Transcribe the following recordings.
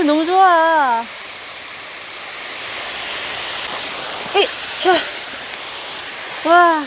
바람이 너무 좋아. 에이, 차. 와.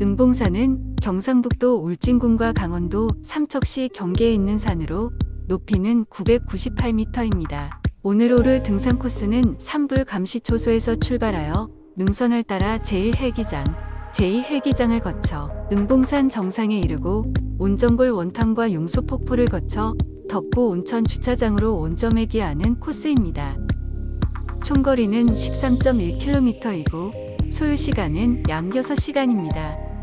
은봉산은 경상북도 울진군과 강원도 삼척시 경계에 있는 산으로 높이는 998m입니다. 오늘 오를 등산 코스는 산불 감시 초소에서 출발하여 능선을 따라 제1헬기장, 제2헬기장을 거쳐 은봉산 정상에 이르고 온정골 원탕과 용소폭포를 거쳐 덕구 온천 주차장으로 온점에 기 하는 코스입니다. 총거리는 13.1km이고 소요 시간은 약 6시간입니다.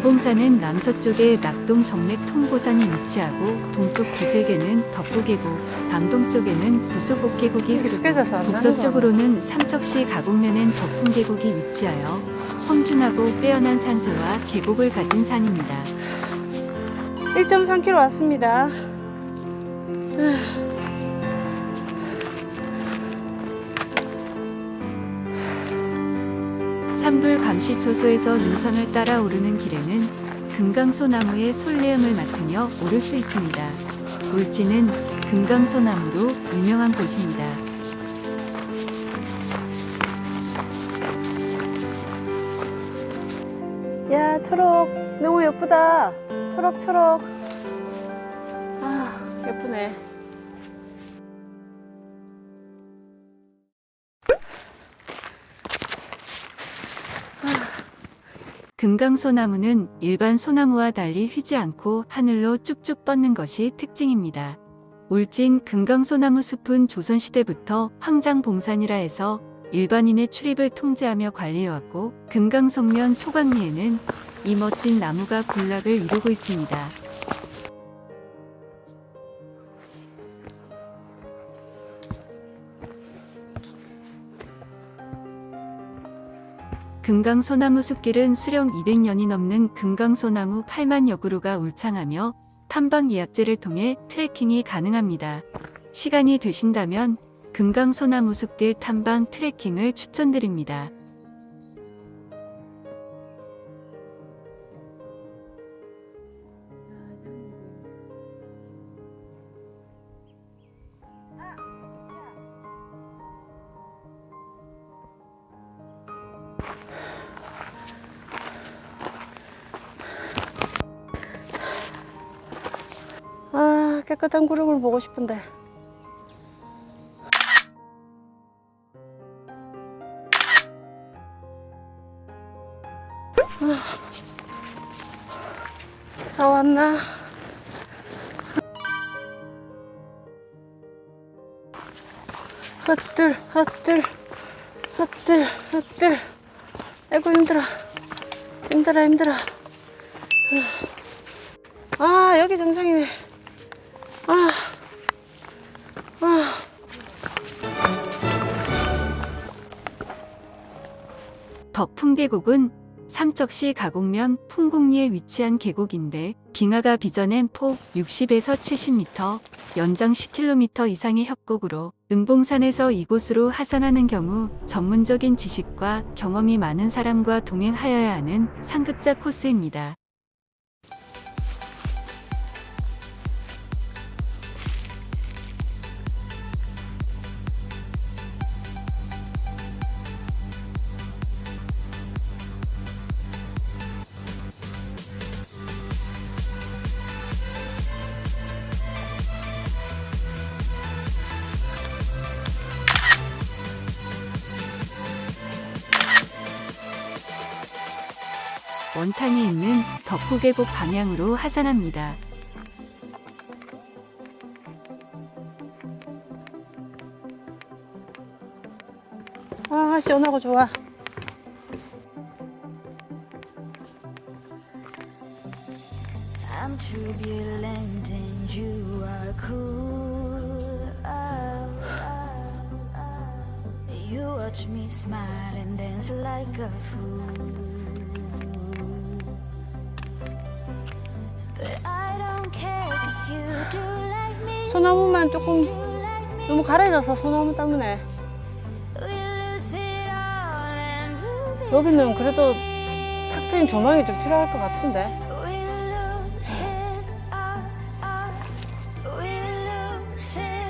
은봉산은 남서쪽에 낙동 정맥 통고산이 위치하고 동쪽 기슭에는 덕구계곡, 남동 쪽에는 부수곡계곡이 흐르고 북서쪽으로는 삼척시 가곡면엔 덕풍계곡이 위치하여 험준하고 빼어난 산세와 계곡을 가진 산입니다. 1.3km 왔습니다. 산불 감시초소에서 능선을 따라 오르는 길에는 금강소 나무의 솔레음을 맡으며 오를 수 있습니다. 울지는 금강소 나무로 유명한 곳입니다. 야, 초록. 너무 예쁘다. 초록, 초록. 아, 예쁘네. 금강소나무는 일반 소나무와 달리 휘지 않고 하늘로 쭉쭉 뻗는 것이 특징입니다. 울진 금강소나무 숲은 조선시대부터 황장봉산이라 해서 일반인의 출입을 통제하며 관리해왔고 금강송면 소강리에는 이 멋진 나무가 군락을 이루고 있습니다. 금강소나무 숲길은 수령 200년이 넘는 금강소나무 8만여 그루가 울창하며 탐방 예약제를 통해 트레킹이 가능합니다. 시간이 되신다면 금강소나무 숲길 탐방 트레킹을 추천드립니다. 깨끗한 구름을 보고 싶은데. 아, 다 왔나? 헛들, 헛들, 헛들, 헛들. 아이고, 힘들어. 힘들어, 힘들어. 아, 여기 정상이네. 아, 아. 덕풍 계곡은 삼척시 가곡면 풍곡리에 위치한 계곡인데 빙하가 빚어낸 폭 60에서 70m, 연장 10km 이상의 협곡으로 은봉산에서 이곳으로 하산하는 경우 전문적인 지식과 경험이 많은 사람과 동행하여야 하는 상급자 코스입니다. 원탕이 있는 덕후 계곡 방향으로 하산합니다. 아, 시원하고 좋아. I'm turbulent and you are cool. Oh, oh, oh. You watch me smile and dance like a fool. 소나무만 조금. 너무 가라져서 소나무 때문에. 여기는 그래도. 탁 트인 조망이 좀 필요할 것 같은데.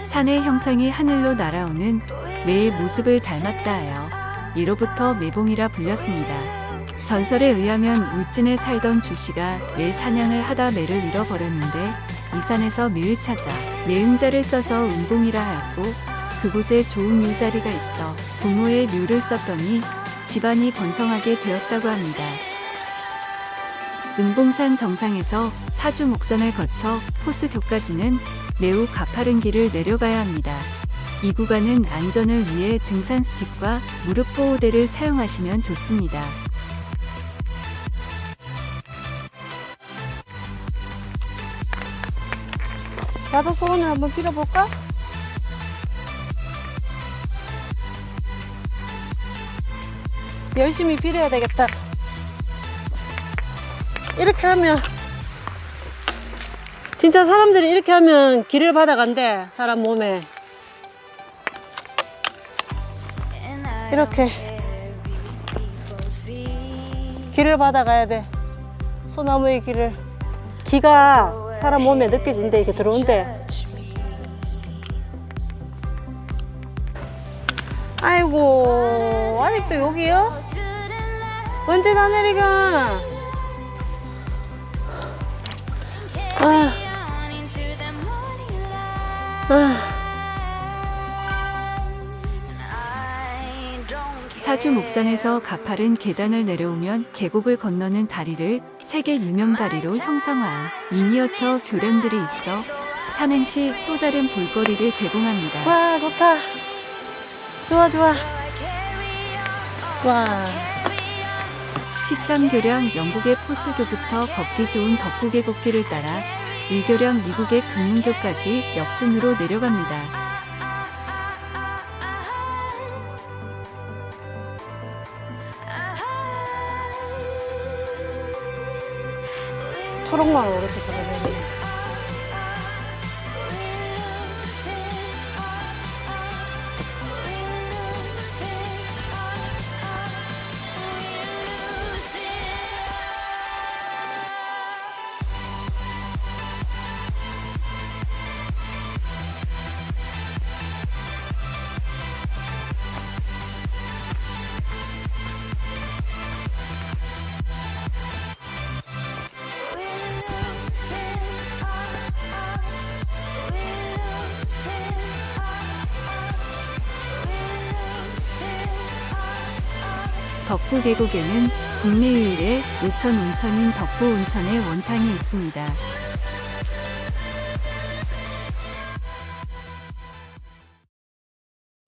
산의 형상이 하늘로 날아오는 매의 모습을 닮았다 하여 이로부터 매봉이라 불렸습니다. 전설에 의하면 울진에 살던 주씨가 매 사냥을 하다 매를 잃어버렸는데 이 산에서 매를 찾아 매응자를 써서 은봉이라 하였고 그곳에 좋은 묘자리가 있어 부모의 묘를 썼더니 집안이 번성하게 되었다고 합니다. 은봉산 정상에서 사주 목산을 거쳐 포스교까지는 매우 가파른 길을 내려가야 합니다. 이 구간은 안전을 위해 등산 스틱과 무릎 보호대를 사용하시면 좋습니다. 나도 소원을 한번 빌어볼까? 열심히 빌어야 되겠다. 이렇게 하면 진짜 사람들이 이렇게 하면 길을 받아간대 사람 몸에 이렇게. 길을 받아가야 돼 소나무의 길을 기가 사람 몸에 느껴진대 이게 들어온대. 아이고 아직도 여기요? 언제 다 carry 아. 아. 사주 목산에서 가파른 계단을 내려오면 계곡을 건너는 다리를 세계 유명 다리로 형상화한 미니어처 교련들이 있어 산행 시 또 다른 볼거리를 제공합니다. 와 좋다 좋아 좋아 와 13교령 영국의 포스교부터 걷기 좋은 덕구계곡길을 따라 1교령 미국의 금문교까지 역순으로 내려갑니다. 초록만 오르게 들어가네 덕구 계곡에는 국내 유일의 오천 온천인 덕구 온천의 원탕이 있습니다.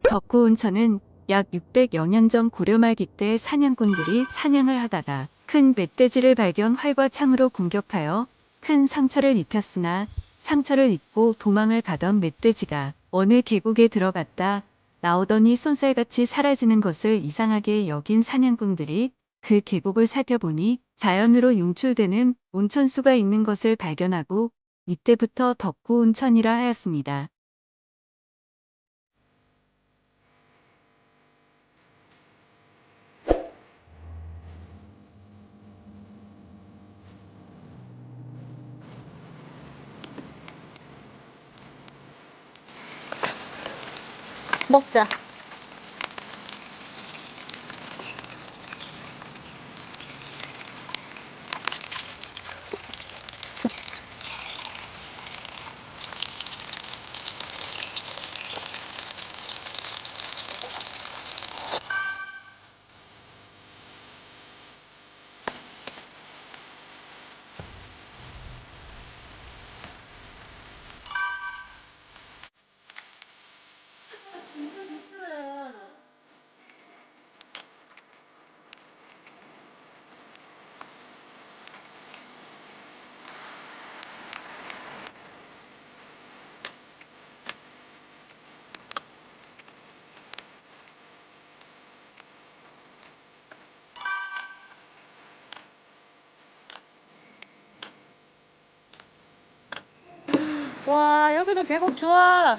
덕구 온천은 약 600여 년 전 고려 말기 때 사냥꾼들이 사냥을 하다가 큰 멧돼지를 발견 활과 창으로 공격하여 큰 상처를 입혔으나 상처를 입고 도망을 가던 멧돼지가 어느 계곡에 들어갔다 나오더니 쏜살같이 사라지는 것을 이상하게 여긴 사냥꾼들이 그 계곡을 살펴보니 자연으로 용출되는 온천수가 있는 것을 발견하고 이때부터 덕구 온천이라 하였습니다. 먹자 와, 여기도 계곡 좋아.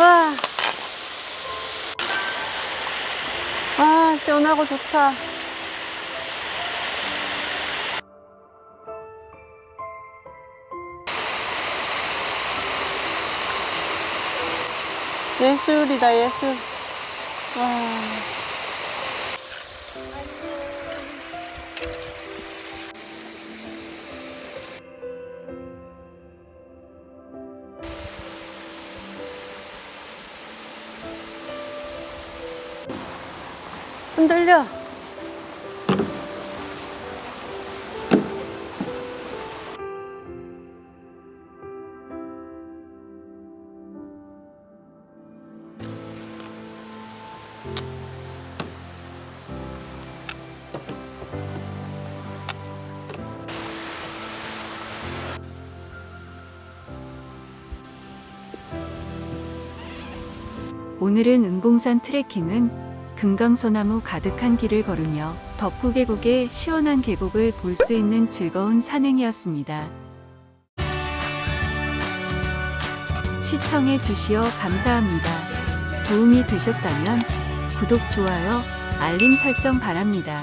와. 아, 시원하고 좋다. 예술이다, 예술. 와. 흔들려. 오늘은 은봉산 트레킹은 금강소나무 가득한 길을 걸으며 덕후 계곡의 시원한 계곡을 볼 수 있는 즐거운 산행이었습니다. 시청해 주시어 감사합니다. 도움이 되셨다면 구독, 좋아요, 알림 설정 바랍니다.